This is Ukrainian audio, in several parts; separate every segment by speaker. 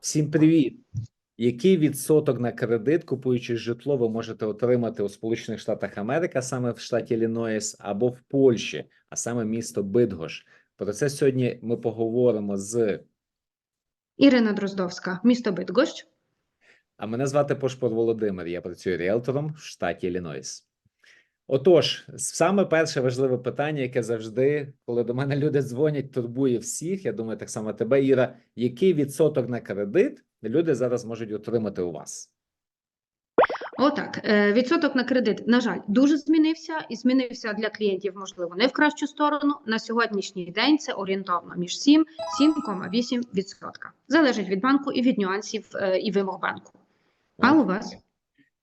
Speaker 1: Всім привіт! Який відсоток на кредит, купуючи житло, ви можете отримати у Сполучених Штатах Америки, а саме в штаті Іллінойс, або в Польщі, а саме місто Бидгош? Про це сьогодні ми поговоримо з.
Speaker 2: Ірина Дроздовська, місто Бидгощ.
Speaker 1: А мене звати Пошпор Володимир. Я працюю ріелтором в штаті Іллінойс. Отож, саме перше важливе питання, яке завжди, коли до мене люди дзвонять, турбує всіх. Я думаю, так само тебе, Іра. Який відсоток на кредит люди зараз можуть отримати у вас?
Speaker 2: Отак, е, відсоток на кредит, на жаль, дуже змінився і змінився для клієнтів, можливо, не в кращу сторону. На сьогоднішній день це орієнтовно між 7 7,8 відсотка. Залежить від банку і від нюансів е, і вимог банку. А у вас?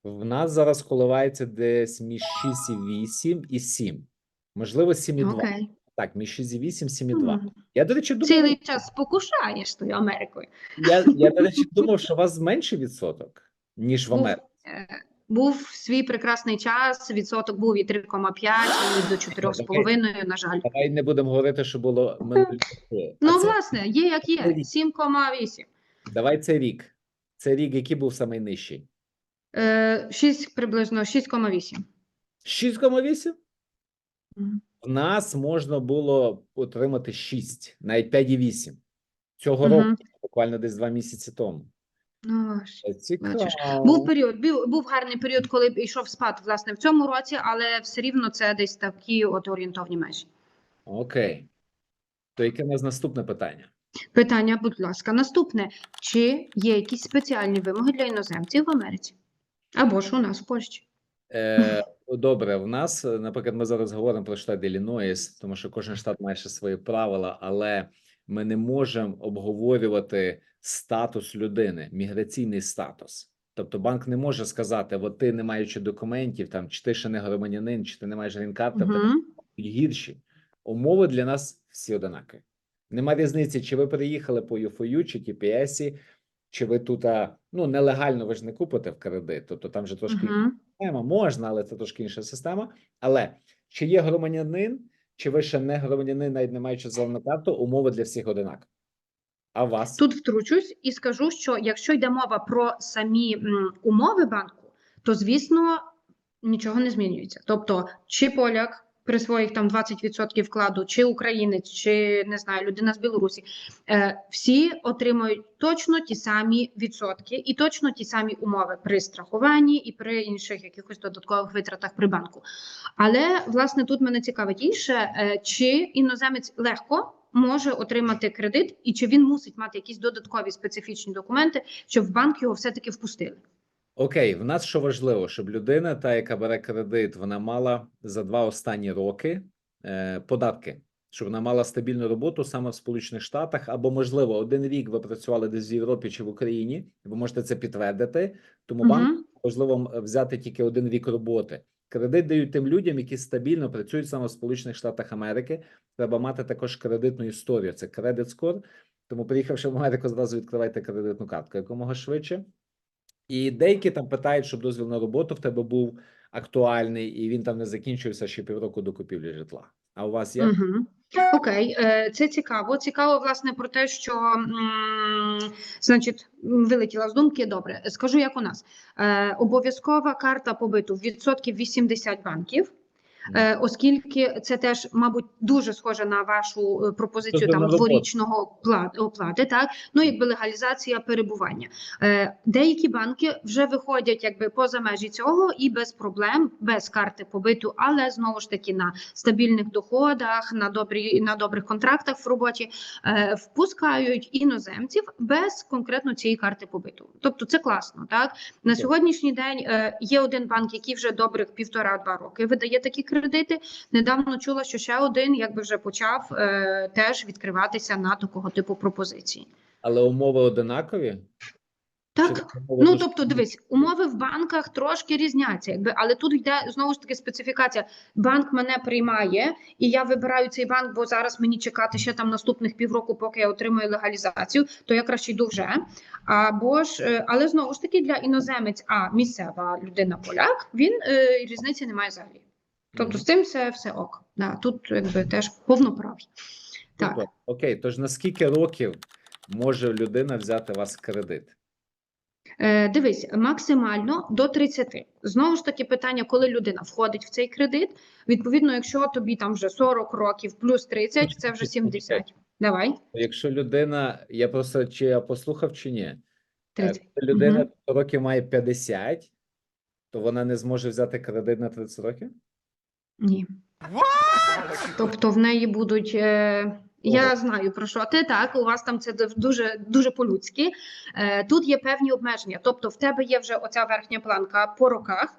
Speaker 1: В нас зараз коливається десь між 6,8 і 7. Можливо, 7,2.
Speaker 2: Окей.
Speaker 1: Так, між 6,8 7,2.
Speaker 2: М.
Speaker 1: Я, до речі, думав,
Speaker 2: Цілий час спокушаєш тою Америкою.
Speaker 1: я, я, до речі, думав, що у вас менший відсоток, ніж в Америці.
Speaker 2: е, Був свій прекрасний час, відсоток був і 3,5, і до 4,5, на жаль.
Speaker 1: Давай не будемо говорити, що було минулі роки.
Speaker 2: Ну,
Speaker 1: це-
Speaker 2: власне, є як є, 7,8.
Speaker 1: Давай цей рік. Цей рік, який був самий нижчий?
Speaker 2: Е, 6, приблизно 6,8.
Speaker 1: 6,8?
Speaker 2: Мгм.
Speaker 1: В нас можна було отримати 6, навіть 5,8. Цього
Speaker 2: Мгм.
Speaker 1: року, буквально десь два місяці тому.
Speaker 2: Ну, ось.
Speaker 1: Це Цікаво.
Speaker 2: Бачиш. Був період, був, був гарний період, коли йшов спад власне в цьому році, але все рівно це десь такі от орієнтовні межі.
Speaker 1: Окей. То яке в нас наступне питання?
Speaker 2: Питання, будь ласка, наступне: чи є якісь спеціальні вимоги для іноземців в Америці? Або ж у нас в Польщі?
Speaker 1: Е, добре, в нас, е, наприклад, ми зараз говоримо про штат Іллінойс, тому що кожен штат має ще свої правила, але ми не можемо обговорювати статус людини, міграційний статус. Тобто банк не може сказати: от ти не маючи документів, там чи ти ще не громадянин, чи ти не маєш грін-карти, в
Speaker 2: Угу.
Speaker 1: гірші. Умови для нас всі одинакові. Нема різниці, чи ви приїхали по ЮФОЮ, чи TPS, чи ви тут ну, нелегально ви ж не купите в кредит, тобто там же трошки
Speaker 2: Угу.
Speaker 1: система можна, але це трошки інша система. Але чи є громадянин, чи ви ще не громадянин, навіть не маючи зелену карту, умови для всіх одинакові. А вас?
Speaker 2: Тут втручусь і скажу, що якщо йде мова про самі умови банку, то звісно нічого не змінюється. Тобто, чи поляк при своїх там 20% вкладу, чи українець, чи не знаю, людина з Білорусі, е, всі отримують точно ті самі відсотки і точно ті самі умови при страхуванні і при інших якихось додаткових витратах при банку. Але власне тут мене цікавить інше, е, чи іноземець легко може отримати кредит, і чи він мусить мати якісь додаткові специфічні документи, щоб в банк його все-таки впустили.
Speaker 1: Окей, в нас що важливо, щоб людина, та яка бере кредит, вона мала за два останні роки е, податки, щоб вона мала стабільну роботу саме в Сполучених Штатах, або можливо один рік ви працювали десь в Європі чи в Україні. Ви можете це підтвердити. Тому банк
Speaker 2: Мгм.
Speaker 1: можливо взяти тільки один рік роботи. Кредит дають тим людям, які стабільно працюють саме в Сполучених Штатах Америки. Треба мати також кредитну історію. Це кредит скор. Тому, приїхавши в Америку, зразу відкривайте кредитну картку якомога швидше. І деякі там питають, щоб дозвіл на роботу в тебе був актуальний, і він там не закінчився ще півроку до купівлі житла. А у вас є?
Speaker 2: Угу. Окей, е, це цікаво. Цікаво, власне, про те, що значить, вилетіла з думки. Добре, скажу, як у нас е, обов'язкова карта побиту в відсотків 80 банків. Е, оскільки це теж, мабуть, дуже схоже на вашу е, пропозицію там дворічного пла- оплати, так ну якби легалізація перебування. Е, деякі банки вже виходять якби поза межі цього і без проблем, без карти побиту, але знову ж таки на стабільних доходах, на добрі на добрих контрактах в роботі впускають іноземців без конкретно цієї карти побиту. Тобто це класно, так на сьогоднішній день є один банк, який вже добрих півтора-два роки видає такі кредити. Недавно чула, що ще один якби вже почав е, теж відкриватися на такого типу пропозиції.
Speaker 1: Але умови одинакові?
Speaker 2: Так. Ну тобто, дивись, умови в банках трошки різняться, якби, але тут йде знову ж таки специфікація. Банк мене приймає, і я вибираю цей банк, бо зараз мені чекати ще там наступних півроку, поки я отримую легалізацію, то я краще йду вже. Або ж, е, але знову ж таки для іноземець, а місцева людина поляк, він е, різниці немає взагалі. Тобто з цим все, все ок. Да, тут якби теж повноправ'я. Так.
Speaker 1: Супер. Окей, тож на скільки років може людина взяти у вас кредит?
Speaker 2: Е, дивись, максимально до 30. Знову ж таки, питання, коли людина входить в цей кредит. Відповідно, якщо тобі там вже 40 років плюс 30, це вже 70. Давай,
Speaker 1: Якщо людина, я просто чи я послухав чи ні? Е,
Speaker 2: 30.
Speaker 1: Коли людина
Speaker 2: Мгм.
Speaker 1: років має 50, то вона не зможе взяти кредит на 30 років?
Speaker 2: Ні. Тобто в неї будуть. Е... Я знаю про що ти так. У вас там це дуже дуже по-людськи. Е, тут є певні обмеження. Тобто, в тебе є вже оця верхня планка по роках,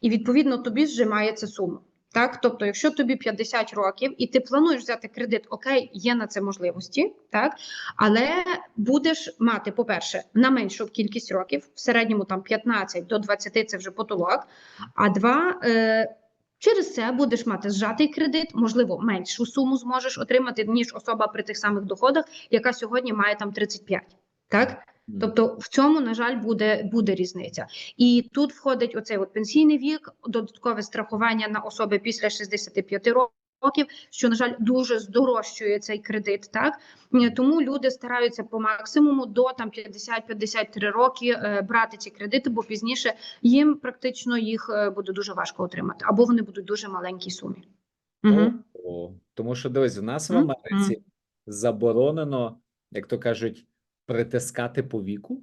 Speaker 2: і відповідно тобі зжимається сума. Так, тобто, якщо тобі 50 років і ти плануєш взяти кредит, окей, є на це можливості, так але будеш мати, по-перше, на меншу кількість років, в середньому там 15 до 20 це вже потолок. А два, е, через це будеш мати зжатий кредит, можливо, меншу суму зможеш отримати, ніж особа при тих самих доходах, яка сьогодні має там 35. Так? Тобто в цьому, на жаль, буде, буде різниця. І тут входить оцей от пенсійний вік, додаткове страхування на особи після 65 років, що, на жаль, дуже здорожчує цей кредит. Так Е, тому люди стараються по максимуму до там 50-53 роки е, брати ці кредити, бо пізніше їм практично їх е, буде дуже важко отримати, або вони будуть дуже маленькій сумі. Угу.
Speaker 1: О, тому що дивись, в нас в. Америці заборонено, як то кажуть, притискати по віку.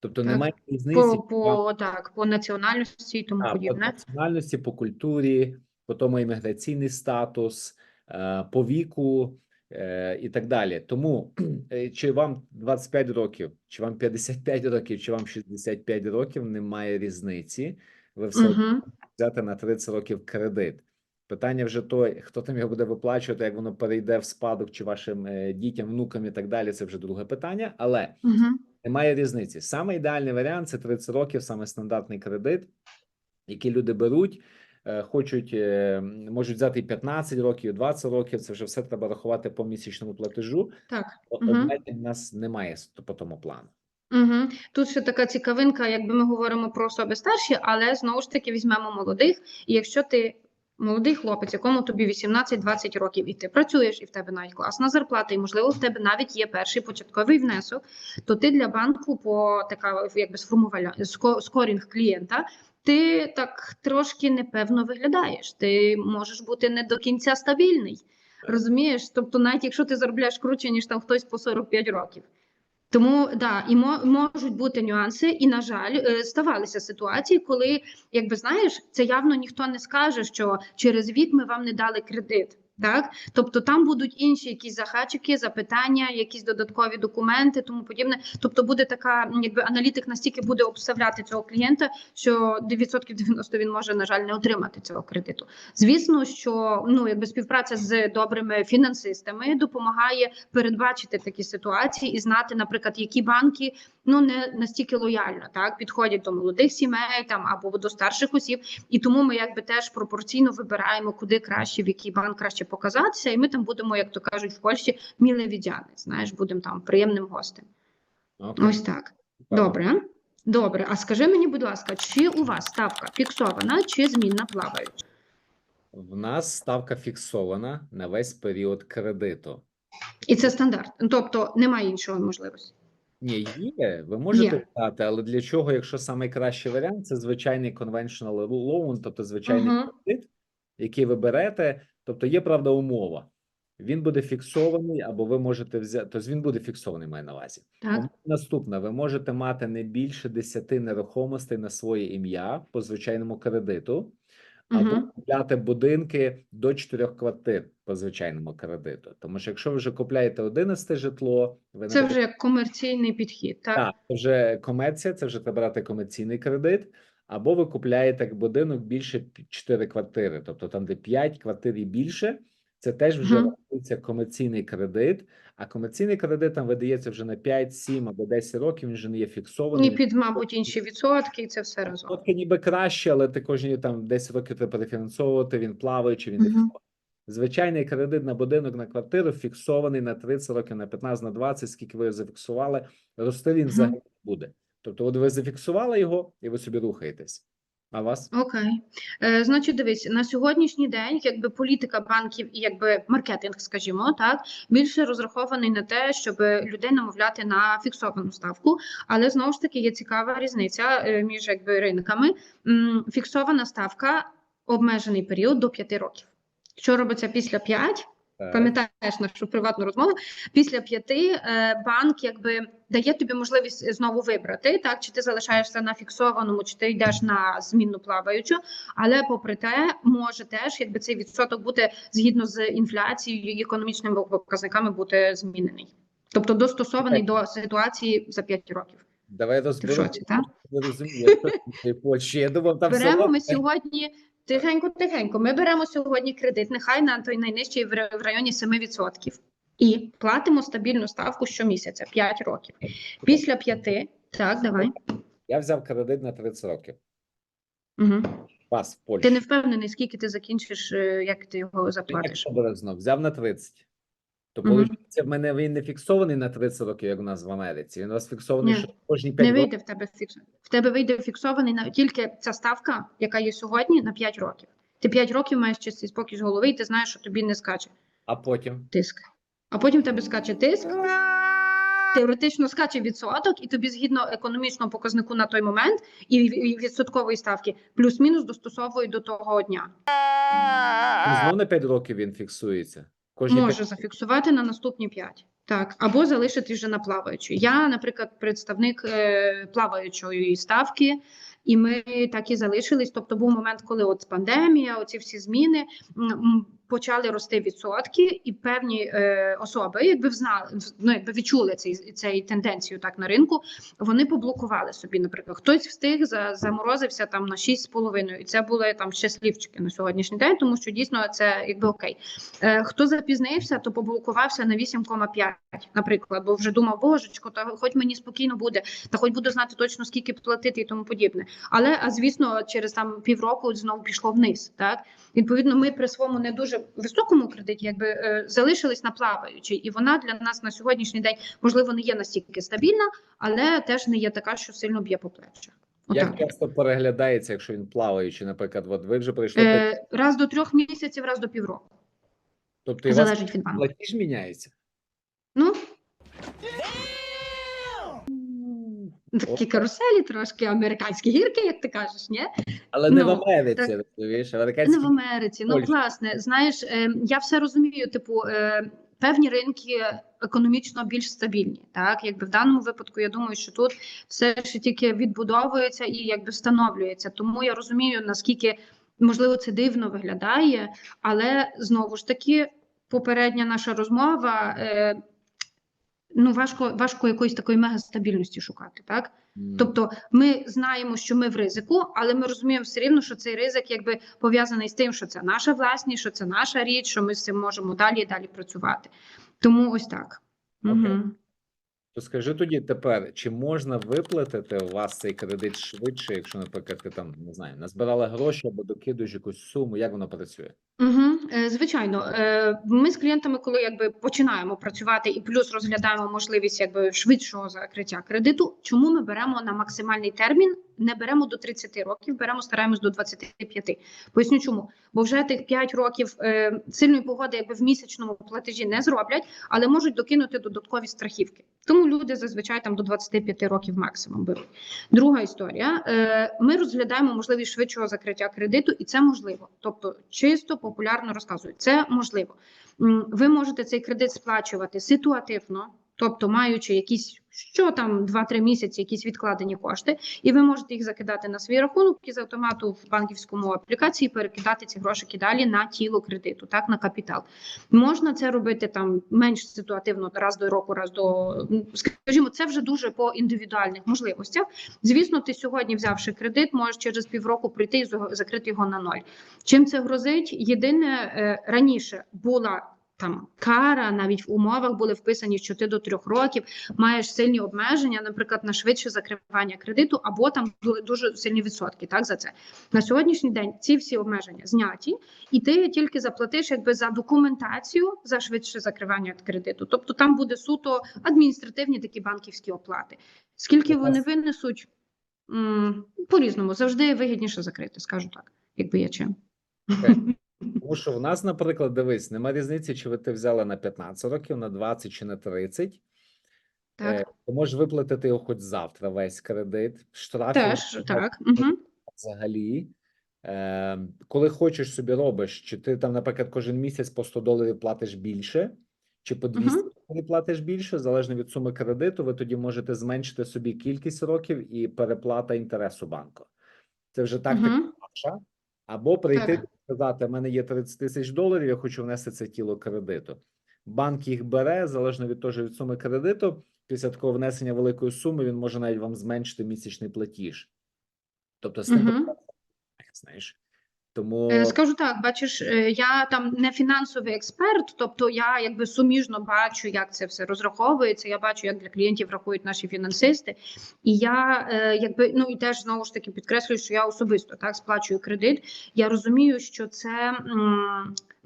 Speaker 1: Тобто
Speaker 2: Так.
Speaker 1: немає різниці
Speaker 2: По,
Speaker 1: вам-
Speaker 2: по так, по національності і тому
Speaker 1: А, по
Speaker 2: подібне.
Speaker 1: національності, по культурі, по тому імміграційний статус, е, по віку е, і так далі. Тому е, чи вам 25 років, чи вам 55 років, чи вам 65 років, немає різниці. Ви все одно
Speaker 2: Угу.
Speaker 1: взяти на 30 років кредит. Питання вже то, хто там його буде виплачувати, як воно перейде в спадок чи вашим дітям, внукам і так далі. Це вже друге питання, але
Speaker 2: Угу.
Speaker 1: немає різниці. Саме ідеальний варіант це 30 років, саме стандартний кредит, який люди беруть, хочуть, е, можуть взяти і 15 років, і 20 років. Це вже все треба рахувати по місячному платежу.
Speaker 2: Так.
Speaker 1: Обмежень в нас немає по тому плану.
Speaker 2: Угу. Тут ще така цікавинка, якби ми говоримо про особи старші, але знову ж таки візьмемо молодих. І якщо ти молодий хлопець, якому тобі 18-20 років, і ти працюєш, і в тебе навіть класна зарплата, і можливо в тебе навіть є перший початковий внесок, то ти для банку по така якби сформувала скорінг клієнта. Ти так трошки непевно виглядаєш. Ти можеш бути не до кінця стабільний. Розумієш? Тобто, навіть якщо ти заробляєш круче, ніж там хтось по 45 років. Тому да, і мо- можуть бути нюанси, і на жаль, е, ставалися ситуації, коли, якби знаєш, це явно ніхто не скаже, що через вік ми вам не дали кредит. Так, тобто там будуть інші якісь захачики, запитання, якісь додаткові документи, тому подібне. Тобто буде така, якби аналітик настільки буде обставляти цього клієнта, що відсотків 90 він може, на жаль, не отримати цього кредиту. Звісно, що ну якби співпраця з добрими фінансистами допомагає передбачити такі ситуації і знати, наприклад, які банки ну не настільки лояльно так підходять до молодих сімей там або до старших осіб, і тому ми якби теж пропорційно вибираємо, куди краще, в який банк краще показатися, і ми там будемо, як то кажуть в Польщі, міле віддяни. Знаєш, будемо там приємним гостем.
Speaker 1: Окей.
Speaker 2: Ось так. Добре. Добре, а скажи мені, будь ласка, чи у вас ставка фіксована чи змінна плаваюча?
Speaker 1: В нас ставка фіксована на весь період кредиту.
Speaker 2: І це стандарт. Тобто немає іншої можливості.
Speaker 1: Ні, є, ви можете
Speaker 2: Є.
Speaker 1: взяти, але для чого, якщо найкращий варіант, це звичайний conventional loan, тобто звичайний
Speaker 2: Мгм.
Speaker 1: кредит, який ви берете, тобто є правда умова. Він буде фіксований, або ви можете взяти, тобто він буде фіксований, маю на увазі.
Speaker 2: Так.
Speaker 1: Умова Наступна, ви можете мати не більше 10 нерухомостей на своє ім'я по звичайному кредиту, або купляти будинки до 4 квартир по звичайному кредиту. Тому що якщо ви вже купляєте 11 житло, ви
Speaker 2: Це
Speaker 1: не
Speaker 2: вже як комерційний підхід. Так.
Speaker 1: так, це вже комерція, це вже треба брати комерційний кредит, або ви купляєте будинок більше 4 квартири, тобто там, де 5 квартир і більше, це теж вже рахується комерційний кредит. А комерційний кредит там видається вже на 5, 7 або 10 років, він вже не є фіксований.
Speaker 2: І під, мабуть, інші відсотки, і це все разом.
Speaker 1: Відсотки ніби краще, але ти кожні там 10 років треба перефінансовувати, він плаваючий, він не фіксований. Звичайний кредит на будинок на квартиру фіксований на 30 років, на 15, на 20, скільки ви зафіксували, рости він взагалі не буде. Тобто, от ви зафіксували його, і ви собі рухаєтесь. А вас?
Speaker 2: Окей. Е, значить, дивись, на сьогоднішній день якби політика банків і якби маркетинг, скажімо, так, більше розрахований на те, щоб людей намовляти на фіксовану ставку. Але знову ж таки є цікава різниця е, між якби ринками. Фіксована ставка обмежений період до 5 років. Що робиться після 5?
Speaker 1: Так.
Speaker 2: Пам'ятаєш нашу приватну розмову? Після п'яти е, банк якби дає тобі можливість знову вибрати, так чи ти залишаєшся на фіксованому, чи ти йдеш на змінну плаваючу. Але попри те, може теж якби цей відсоток бути згідно з інфляцією і економічними показниками бути змінений, тобто достосований до ситуації за 5 років.
Speaker 1: Давай розберемо. Я думав, там
Speaker 2: Беремо ми сьогодні тихенько, тихенько. Ми беремо сьогодні кредит, нехай на той найнижчий в районі 7%. І платимо стабільну ставку щомісяця 5 років. Після 5, так, давай.
Speaker 1: Я взяв кредит на 30 років.
Speaker 2: Угу.
Speaker 1: Вас в Польщі.
Speaker 2: Ти не впевнений, скільки ти закінчиш, е, як ти його заплатиш.
Speaker 1: Як обережно, взяв на 30. То виходить, в мене він не фіксований на 30 років, як у нас в Америці. Він у вас фіксований
Speaker 2: Ні.
Speaker 1: що кожні 5
Speaker 2: Не
Speaker 1: років.
Speaker 2: вийде в тебе фікс. В тебе вийде фіксований на тільки ця ставка, яка є сьогодні, на 5 років. Ти 5 років маєш чистий спокій з голови, і ти знаєш, що тобі не скаче
Speaker 1: А потім.
Speaker 2: тиск. А потім в тебе скаче тиск. Теоретично скаче відсоток, і тобі згідно економічного показнику на той момент і ві- і відсоткової ставки плюс-мінус достосовують до того дня.
Speaker 1: Ну, знов на 5 років він фіксується. Кожні
Speaker 2: Можу
Speaker 1: 5
Speaker 2: зафіксувати на наступні 5. Так, або залишити вже на плаваючу. Я, наприклад, представник е, плаваючої ставки, і ми так і залишились. Тобто був момент, коли от пандемія, оці всі зміни почали рости відсотки, і певні е, особи, якби взнали, ну, якби відчули цей, цей тенденцію так на ринку, вони поблокували собі. Наприклад, хтось встиг за заморозився там на 6,5, і це були там щасливчики на сьогоднішній день, тому що дійсно це якби окей. Е, Хто запізнився, то поблокувався на 8,5, наприклад, бо вже думав, божечко, та хоч мені спокійно буде, та хоч буду знати точно скільки платити і тому подібне. Але а звісно, через там півроку знову пішло вниз. Так відповідно, ми при своєму не дуже високому кредиті, якби е, залишились на плаваючій, і вона для нас на сьогоднішній день можливо не є настільки стабільна, але теж не є така, що сильно б'є по плечах. Отак.
Speaker 1: Як часто переглядається, якщо він плаваючий, наприклад, от ви вже прийшли,
Speaker 2: Е, раз до трьох місяців, раз до півроку.
Speaker 1: тобто і у вас
Speaker 2: Залежить від банку.
Speaker 1: платіж міняється.
Speaker 2: Ну такі каруселі, трошки американські гірки, як ти кажеш, ні?
Speaker 1: Але не в
Speaker 2: Ну,
Speaker 1: Америці,
Speaker 2: так.
Speaker 1: розумієш,
Speaker 2: Не в Америці. Ну власне, знаєш, е, я все розумію. Типу, е, певні ринки економічно більш стабільні. Так, якби в даному випадку, я думаю, що тут все ще тільки відбудовується і якби встановлюється. Тому я розумію, наскільки можливо це дивно виглядає, але знову ж таки, попередня наша розмова. Е, Ну, важко, важко якоїсь такої мегастабільності шукати, так?
Speaker 1: М.
Speaker 2: Тобто ми знаємо, що ми в ризику, але ми розуміємо все рівно, що цей ризик якби пов'язаний з тим, що це наша власність, що це наша річ, що ми з цим можемо далі і далі працювати. Тому ось так.
Speaker 1: Окей.
Speaker 2: Угу.
Speaker 1: То скажи тоді тепер, чи можна виплатити у вас цей кредит швидше, якщо, наприклад, ти там не знаю, назбирала гроші або докидуєш якусь суму, як воно працює?
Speaker 2: Угу, звичайно, е, ми з клієнтами, коли якби починаємо працювати і плюс розглядаємо можливість якби швидшого закриття кредиту. Чому ми беремо на максимальний термін? Не беремо до 30 років, беремо стараємось до 25. Поясню чому. Бо вже тих 5 років е, сильної погоди, якби в місячному платежі не зроблять, але можуть докинути додаткові страхівки. Тому люди зазвичай там до 25 років максимум беруть. Друга історія: е, ми розглядаємо можливість швидшого закриття кредиту, і це можливо. Тобто, чисто популярно розказую, це можливо. Ви можете цей кредит сплачувати ситуативно, тобто маючи якісь що там 2-3 місяці, якісь відкладені кошти, і ви можете їх закидати на свій рахунок і з автомату в банківському аплікації перекидати ці грошики далі на тіло кредиту, так на капітал. Можна це робити там менш ситуативно, раз до року, раз до скажімо, це вже дуже по індивідуальних можливостях. Звісно, ти сьогодні, взявши кредит, можеш через півроку прийти і закрити його на ноль. Чим це грозить? Єдине е, раніше була. Там кара навіть в умовах були вписані, що ти до трьох років маєш сильні обмеження, наприклад, на швидше закривання кредиту, або там були дуже сильні відсотки. Так за це на сьогоднішній день ці всі обмеження зняті, і ти тільки заплатиш якби за документацію за швидше закривання кредиту. Тобто там буде суто адміністративні такі банківські оплати. Скільки вони винесуть? по-різному. Завжди вигідніше закрити, скажу так, якби я чим.
Speaker 1: Тому що в нас, наприклад, дивись, нема різниці, чи ви ти взяла на 15 років, на 20 чи на 30.
Speaker 2: Так,
Speaker 1: Е, Ти можеш виплатити його хоч завтра, весь кредит. Штрафів
Speaker 2: теж так. Угу.
Speaker 1: взагалі. Е, коли хочеш собі робиш, чи ти там, наприклад, кожен місяць по 100 доларів платиш більше, чи по 200
Speaker 2: Мгм.
Speaker 1: доларів платиш більше, залежно від суми кредиту, ви тоді можете зменшити собі кількість років і переплата інтересу банку. Це вже тактика
Speaker 2: Угу.
Speaker 1: ваша. Або прийти і сказати: в мене є 30 тисяч доларів, я хочу внести це тіло кредиту. Банк їх бере залежно від того від суми кредиту. Після такого внесення великої суми він може навіть вам зменшити місячний платіж. Тобто з ним
Speaker 2: uh
Speaker 1: -huh. знаєш. Тому
Speaker 2: Е, Скажу так, бачиш, е, я там не фінансовий експерт, тобто я якби суміжно бачу, як це все розраховується. Я бачу, як для клієнтів рахують наші фінансисти. І я е, якби ну і теж знову ж таки підкреслюю, що я особисто так сплачую кредит. Я розумію, що це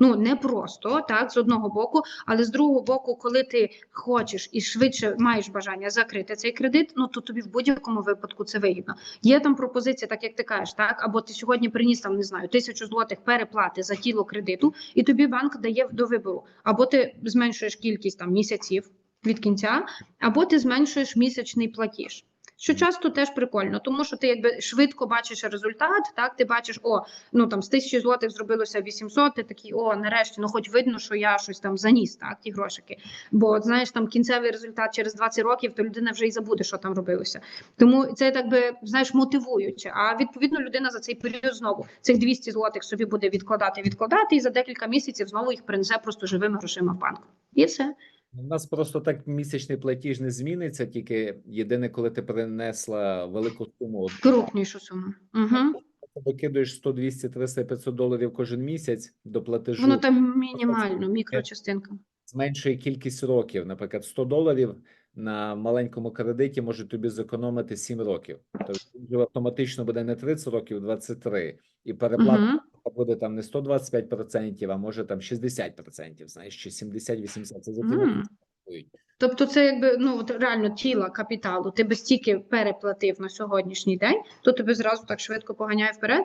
Speaker 2: ну не просто так з одного боку, але з другого боку, коли ти хочеш і швидше маєш бажання закрити цей кредит, ну то тобі в будь-якому випадку це вигідно. Є там пропозиція, так як ти кажеш, так або ти сьогодні приніс там, не знаю, тисячу злотих переплати за тіло кредиту, і тобі банк дає до вибору, або ти зменшуєш кількість там місяців від кінця, або ти зменшуєш місячний платіж. Що часто теж прикольно, тому що ти якби швидко бачиш результат, так ти бачиш, о, ну там з тисячі злотих зробилося 800, ти такий, о, нарешті, ну хоч видно, що я щось там заніс, так, ті грошики. Бо знаєш, там кінцевий результат через 20 років, то людина вже й забуде, що там робилося. Тому це так би знаєш мотивуюче. А відповідно людина за цей період знову цих 200 злотих собі буде відкладати, відкладати, і за декілька місяців знову їх принесе просто живими грошима в банк. І все.
Speaker 1: У нас просто так місячний платіж не зміниться, тільки єдине, коли ти принесла велику суму.
Speaker 2: Крупнішу суму. Угу.
Speaker 1: ти Викидуєш 100, 200, 300, 500 доларів кожен місяць до платежу.
Speaker 2: Воно там мінімально, мікрочастинка.
Speaker 1: зменшує кількість років. Наприклад, 100 доларів на маленькому кредиті може тобі зекономити 7 років. Тобто автоматично буде не 30 років, а 23. І переплата
Speaker 2: Угу.
Speaker 1: Буде там не 125%, а може там 60%, знаєш, чи 70-80%. Це за рахують.
Speaker 2: Тобто, це якби ну от реально тіла капіталу. Ти би стільки переплатив на сьогоднішній день, то тебе зразу так швидко поганяє вперед.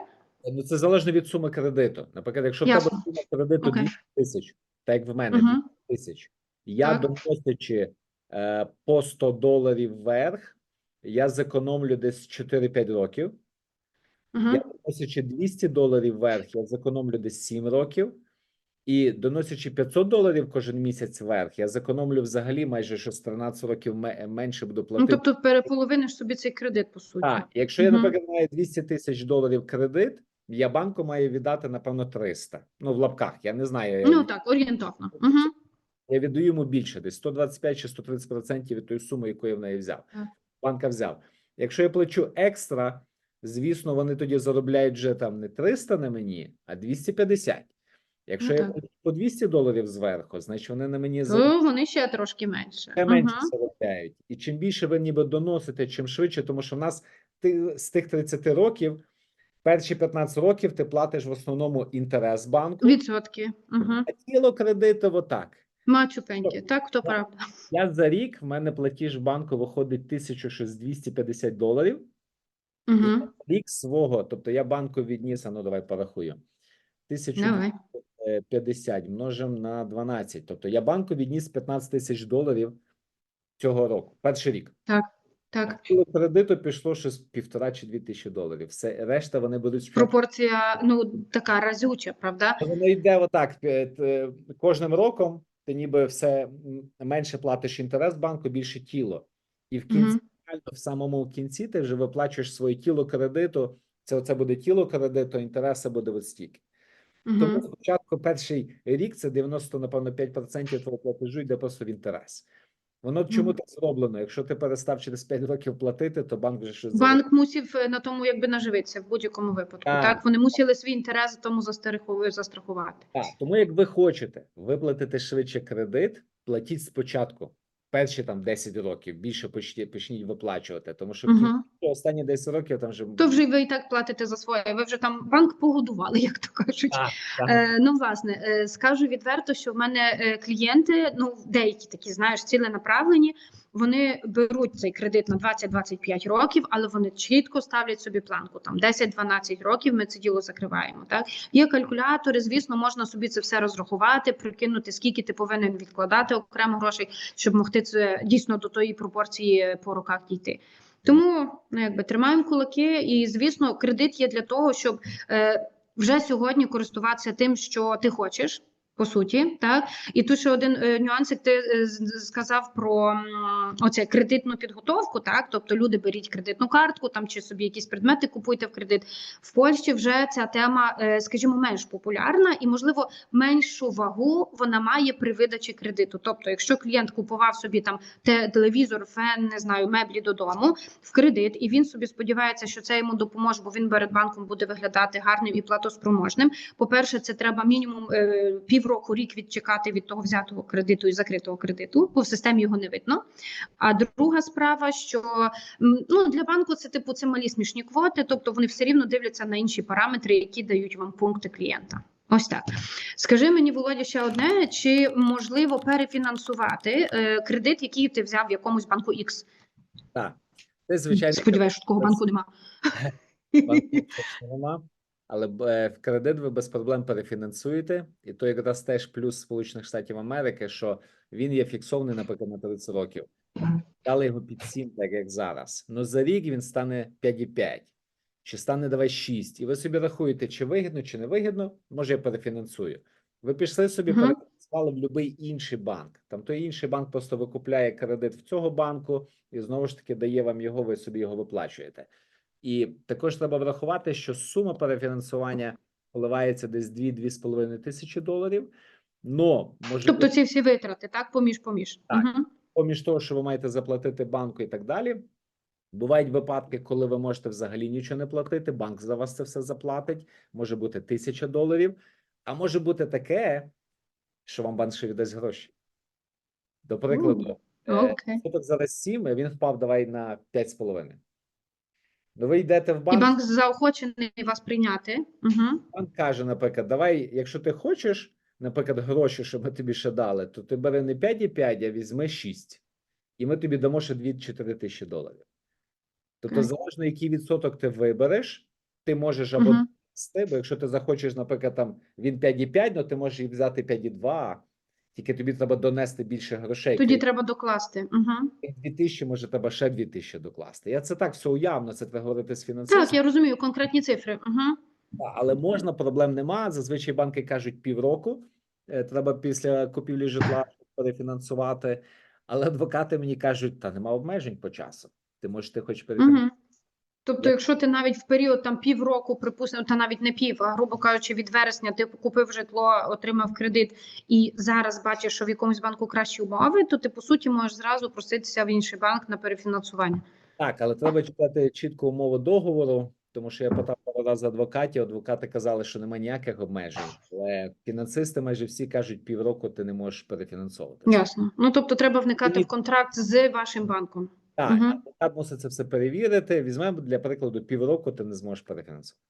Speaker 1: Ну, це залежно від суми кредиту. Наприклад, якщо в тебе сума кредиту
Speaker 2: Окей.
Speaker 1: 200 тисяч, так як в мене
Speaker 2: Угу.
Speaker 1: 200 тисяч, я
Speaker 2: Так.
Speaker 1: доносячи е, по 100 доларів вверх, я зекономлю десь 4-5 років.
Speaker 2: Угу.
Speaker 1: Я доносячи 200 доларів вверх, я зекономлю десь 7 років. І доносячи 500 доларів кожен місяць вверх, я зекономлю взагалі майже що з 13 років менше буду платити.
Speaker 2: Ну
Speaker 1: платити.
Speaker 2: тобто переполовиниш собі цей кредит, по суті.
Speaker 1: Так, якщо я,
Speaker 2: Мгм.
Speaker 1: наприклад, маю 200 тисяч доларів кредит, я банку маю віддати, напевно, 300. Ну, в лапках, я не знаю. Я,
Speaker 2: Ну так, орієнтовно. Угу.
Speaker 1: я віддаю йому більше, десь 125 чи 130 процентів від тої суми, яку я в неї взяв.
Speaker 2: Так.
Speaker 1: Банка взяв. Якщо я плачу екстра, звісно, вони тоді заробляють вже там не 300 на мені, а 250. Якщо
Speaker 2: Ну,
Speaker 1: я
Speaker 2: так.
Speaker 1: по 200 доларів зверху, значить вони на мені заробляють.
Speaker 2: То вони ще трошки менше.
Speaker 1: Ще менше
Speaker 2: Мгм.
Speaker 1: заробляють. І чим більше ви ніби доносите, чим швидше, тому що в нас ти з тих 30 років, перші 15 років ти платиш в основному інтерес банку,
Speaker 2: Відсотки. Угу.
Speaker 1: а тіло кредиту отак.
Speaker 2: Мачупеньки. Так, то правда.
Speaker 1: Я за рік в мене платіж банку виходить 1250 доларів.
Speaker 2: Угу.
Speaker 1: Рік свого, тобто я банку відніс, а ну давай порахую.
Speaker 2: Давай.
Speaker 1: 1050 множимо на 12. Тобто я банку відніс 15 тисяч доларів цього року, перший рік.
Speaker 2: Так.
Speaker 1: Тіло кредиту пішло щось півтора чи дві тисячі доларів. Все решта вони будуть.
Speaker 2: Пропорція, ну, така разюча, правда?
Speaker 1: Воно йде отак. Кожним роком ти ніби все менше платиш інтерес банку, більше тіло. І в кінці,
Speaker 2: Мгм.
Speaker 1: Реально, в самому кінці, ти вже виплачуєш своє тіло кредиту. Це оце буде тіло кредиту, інтереси буде от стільки. Тому
Speaker 2: Угу.
Speaker 1: спочатку перший рік це 90, напевно, 5% твого платежу йде просто в інтерес. Воно чому так зроблено? Якщо ти перестав через 5 років платити, то банк вже щось
Speaker 2: Банк мусив е, на тому якби наживитися в будь-якому випадку.
Speaker 1: Так.
Speaker 2: Так, вони мусили свій інтерес тому застрахувати.
Speaker 1: Так, тому як ви хочете виплатити швидше кредит, платіть спочатку перші там 10 років, більше почніть, почніть виплачувати, тому що
Speaker 2: uh
Speaker 1: -huh. останні 10 років там вже
Speaker 2: То вже ви і так платите за своє. Ви вже там банк погодували, як то кажуть.
Speaker 1: Так, так.
Speaker 2: Е, ну, власне, е, скажу відверто, що в мене е, клієнти, ну деякі такі, знаєш, ціленаправлені. Вони беруть цей кредит на 20-25 років, але вони чітко ставлять собі планку. Там 10-12 років ми це діло закриваємо. Так є калькулятори. Звісно, можна собі це все розрахувати, прикинути, скільки ти повинен відкладати окремо грошей, щоб могти це дійсно до тої пропорції по роках дійти. Тому ну якби тримаємо кулаки, і звісно, кредит є для того, щоб е, вже сьогодні користуватися тим, що ти хочеш. По суті, так і тут ще один е, нюансик. Ти е, сказав про оце кредитну підготовку. Так, тобто люди беріть кредитну картку, там чи собі якісь предмети купуйте в кредит. В Польщі вже ця тема, е, скажімо, менш популярна і, можливо, меншу вагу вона має при видачі кредиту. Тобто, якщо клієнт купував собі там те телевізор, фен, не знаю, меблі додому в кредит, і він собі сподівається, що це йому допоможе, бо він перед банком буде виглядати гарним і платоспроможним. По-перше, це треба мінімум е, півроку, рік відчекати від того взятого кредиту і закритого кредиту, бо в системі його не видно. А друга справа, що ну для банку це типу це малі смішні квоти, тобто вони все рівно дивляться на інші параметри, які дають вам пункти клієнта. Ось так. Скажи мені, Володя, ще одне: чи можливо перефінансувати е, кредит, який ти взяв в якомусь банку X?
Speaker 1: Так, це звичайно.
Speaker 2: Сподіваюся, що такого банку нема.
Speaker 1: банку нема, але е, в кредит ви без проблем перефінансуєте, і то якраз теж плюс Сполучених Штатів Америки, що він є фіксований, наприклад, на 30 років. Дали його під 7, так як зараз. Ну за рік він стане 5,5, чи стане давай 6. І ви собі рахуєте, чи вигідно, чи не вигідно, може я перефінансую. Ви пішли собі,
Speaker 2: Мгм.
Speaker 1: перефінансували в будь-який інший банк. Там той інший банк просто викупляє кредит в цього банку і знову ж таки дає вам його, ви собі його виплачуєте. І також треба врахувати, що сума перефінансування коливається десь 2-2,5 тисячі доларів. Но може
Speaker 2: Тобто ці всі витрати, так, поміж поміж.
Speaker 1: Так.
Speaker 2: Угу.
Speaker 1: поміж того, що ви маєте заплатити банку і так далі. Бувають випадки, коли ви можете взагалі нічого не платити, банк за вас це все заплатить. Може бути тисяча доларів, а може бути таке, що вам банк ще віддасть гроші. До прикладу, е,
Speaker 2: Окей.
Speaker 1: відсоток зараз 7, він впав давай на 5,5. Ну, ви йдете в
Speaker 2: І
Speaker 1: банк,
Speaker 2: банк заохочений вас прийняти. Угу.
Speaker 1: банк каже, наприклад, давай, якщо ти хочеш, наприклад, гроші, щоб ми тобі ще дали, то ти бери не 5,5, а візьми 6. І ми тобі дамо ще 2-4 тисячі доларів. Тобто,
Speaker 2: Окей.
Speaker 1: залежно, який відсоток ти вибереш, ти можеш або
Speaker 2: Мгм.
Speaker 1: донести, бо якщо ти захочеш, наприклад, там він 5,5, ну ти можеш і взяти 5,2, тільки тобі треба донести більше грошей.
Speaker 2: Тоді треба докласти. Угу.
Speaker 1: тих 2000, може, треба ще 2000 докласти. Я це так все уявно, це треба говорити з фінансистом.
Speaker 2: Так, я розумію конкретні цифри. Угу.
Speaker 1: Та, але можна, проблем нема. Зазвичай банки кажуть півроку. е, Треба після купівлі житла перефінансувати. Але адвокати мені кажуть, та нема обмежень по часу. Ти можеш ти хоч перефінансувати.
Speaker 2: Угу. Тобто, якщо ти навіть в період там півроку, припустимо, та навіть не пів, а грубо кажучи, від вересня ти купив житло, отримав кредит, і зараз бачиш, що в якомусь банку кращі умови, то ти по суті можеш зразу проситися в інший банк на перефінансування.
Speaker 1: Так, але треба читати чітку умову договору, тому що я питав разів адвокатів. Адвокати казали, що немає ніяких обмежень, але фінансисти майже всі кажуть, півроку ти не можеш перефінансовувати.
Speaker 2: Ясно. Ну тобто, треба вникати
Speaker 1: Тоді-
Speaker 2: в контракт з вашим банком.
Speaker 1: Так,
Speaker 2: Мгм.
Speaker 1: адвокат мусить це все перевірити. Візьмемо для прикладу, півроку ти не зможеш перефінансувати.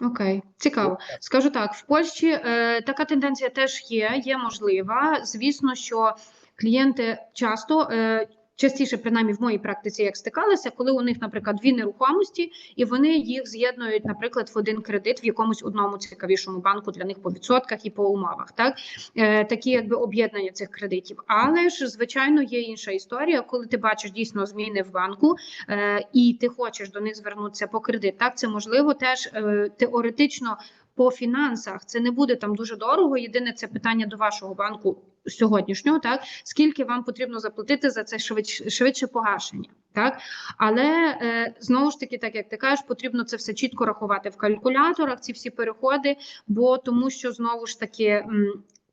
Speaker 2: Окей, цікаво. Скажу так, в Польщі е, така тенденція теж є, є можлива. Звісно, що клієнти часто. Е, Частіше, принаймні в моїй практиці, як стикалися, коли у них, наприклад, дві нерухомості, і вони їх з'єднують, наприклад, в один кредит в якомусь одному цікавішому банку для них по відсотках і по умовах, так е, такі якби об'єднання цих кредитів. Але ж звичайно є інша історія, коли ти бачиш дійсно зміни в банку, е, і ти хочеш до них звернутися по кредит. Так це можливо теж е, теоретично по фінансах. Це не буде там дуже дорого. Єдине це питання до вашого банку сьогоднішнього, так скільки вам потрібно заплатити за це швидше, швидше погашення, так але е, знову ж таки, так як ти кажеш, потрібно це все чітко рахувати в калькуляторах. Ці всі переходи, бо тому що знову ж таки,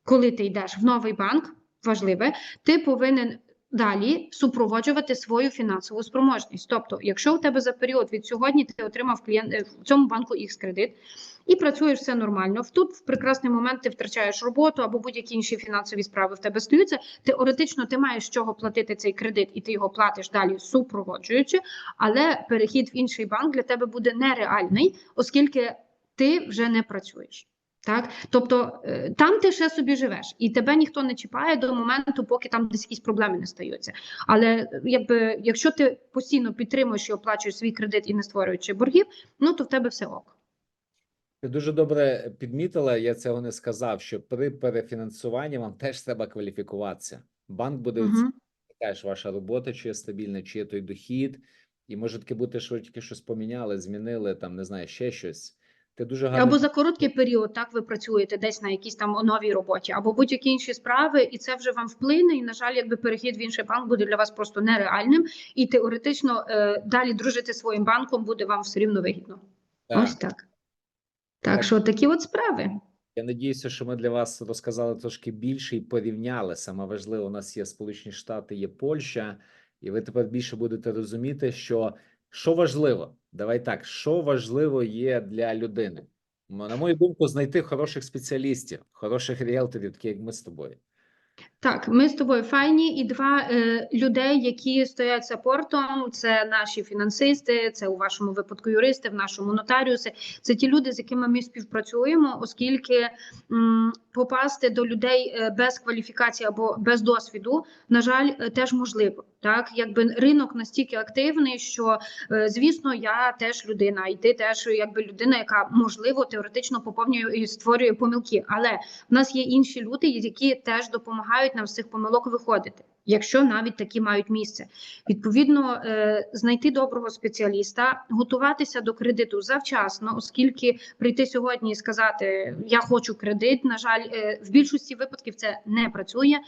Speaker 2: коли ти йдеш в новий банк, важливе, ти повинен. Далі супроводжувати свою фінансову спроможність. Тобто, якщо у тебе за період від сьогодні ти отримав клієнт е, в цьому банку X кредит і працюєш все нормально. в Тут в прекрасний момент ти втрачаєш роботу або будь-які інші фінансові справи в тебе стаються. Теоретично ти маєш чого платити цей кредит, і ти його платиш далі супроводжуючи, але перехід в інший банк для тебе буде нереальний, оскільки ти вже не працюєш. Так, тобто е, там ти ще собі живеш, і тебе ніхто не чіпає до моменту, поки там десь якісь проблеми не стаються. Але е, якби якщо ти постійно підтримуєш і оплачуєш свій кредит і не створюючи боргів, ну то в тебе все ок.
Speaker 1: Ти дуже добре підмітила, я цього не сказав, що при перефінансуванні вам теж треба кваліфікуватися. Банк буде
Speaker 2: Угу.
Speaker 1: оцінювати, теж ваша робота, чи є стабільна, чи є той дохід, і може таки бути, що ви тільки щось поміняли, змінили, там, не знаю, ще щось. Ти дуже гарно
Speaker 2: Або за короткий період так ви працюєте десь на якійсь там новій роботі, або будь-які інші справи, і це вже вам вплине. І на жаль, якби перехід в інший банк буде для вас просто нереальним, і теоретично е, далі дружити своїм банком буде вам все рівно вигідно.
Speaker 1: Так.
Speaker 2: Ось так.
Speaker 1: Так.
Speaker 2: Що такі от справи.
Speaker 1: Я надіюся, що ми для вас розказали трошки більше і порівняли. Саме важливе, у нас є Сполучені Штати, є Польща, і ви тепер більше будете розуміти, що що важливо. Давай так, що важливо є для людини. На мою думку, знайти хороших спеціалістів, хороших ріелторів, такі як ми з тобою.
Speaker 2: Так, ми з тобою файні, і два е, людей, які стоять саппортом, це наші фінансисти, це у вашому випадку юристи, в нашому нотаріуси. Це ті люди, з якими ми співпрацюємо, оскільки м, попасти до людей е, без кваліфікації або без досвіду, на жаль, е, теж можливо. Так, якби ринок настільки активний, що е, звісно, я теж людина, і ти теж якби людина, яка можливо теоретично поповнює і створює помилки. Але в нас є інші люди, які теж допомагають нам з цих помилок виходити, якщо навіть такі мають місце. Відповідно, е, знайти доброго спеціаліста, готуватися до кредиту завчасно, оскільки прийти сьогодні і сказати Я хочу кредит. На жаль, е, в більшості випадків це не працює.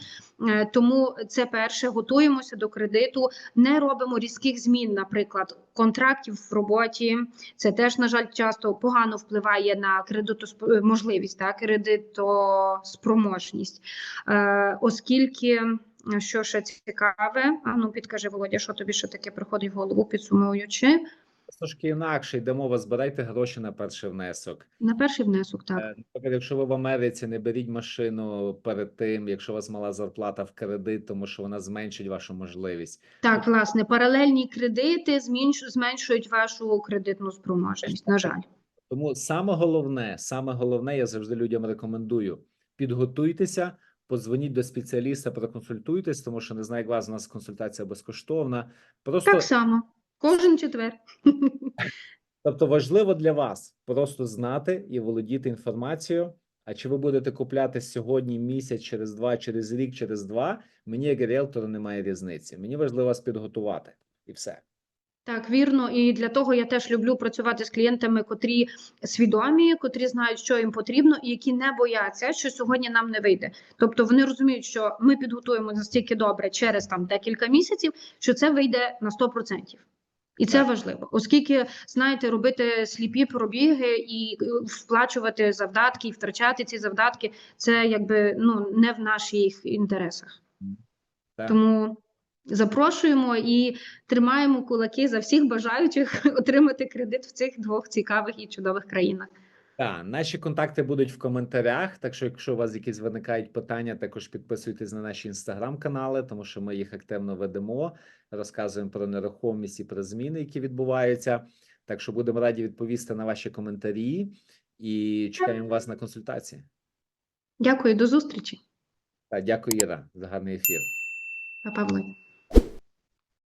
Speaker 2: Е, Тому це перше, готуємося до кредиту, не робимо різких змін, наприклад, контрактів в роботі. Це теж, на жаль, часто погано впливає на кредитоспроможливість, так, кредитоспроможність. Оскільки, що ще цікаве, а ну підкажи, Володя, що тобі ще таке приходить в голову, підсумуючи.
Speaker 1: Трошки інакше йде мова, збирайте гроші на перший внесок.
Speaker 2: На перший внесок, так.
Speaker 1: Е, Наприклад, якщо ви в Америці, не беріть машину перед тим, якщо у вас мала зарплата в кредит, тому що вона зменшить вашу можливість.
Speaker 2: Так, власне, паралельні кредити зменш- зменшують вашу кредитну спроможність, на жаль.
Speaker 1: Тому саме головне, саме головне, я завжди людям рекомендую: підготуйтеся, подзвоніть до спеціаліста, проконсультуйтесь, тому що не знаю, як вас у нас консультація безкоштовна. Просто
Speaker 2: Так само, кожен четвер.
Speaker 1: тобто важливо для вас просто знати і володіти інформацією. А чи ви будете купляти сьогодні місяць, через два, через рік, через два? Мені як ріелтору немає різниці. Мені важливо вас підготувати і все.
Speaker 2: Так, вірно, і для того я теж люблю працювати з клієнтами, котрі свідомі, котрі знають, що їм потрібно, і які не бояться, що сьогодні нам не вийде. Тобто вони розуміють, що ми підготуємо настільки добре через там декілька місяців, що це вийде на 100%. І це важливо, оскільки знаєте, робити сліпі пробіги і е, вплачувати завдатки, і втрачати ці завдатки, це якби ну не в наших інтересах.
Speaker 1: Так.
Speaker 2: Тому запрошуємо і тримаємо кулаки за всіх бажаючих отримати кредит в цих двох цікавих і чудових країнах.
Speaker 1: Так, наші контакти будуть в коментарях. Так що, якщо у вас якісь виникають питання, також підписуйтесь на наші інстаграм-канали, тому що ми їх активно ведемо, розказуємо про нерухомість і про зміни, які відбуваються. Так що будемо раді відповісти на ваші коментарі і чекаємо вас на консультації.
Speaker 2: Дякую, до зустрічі,
Speaker 1: Так, дякую, Іра, за гарний ефір.
Speaker 2: Па, Павло.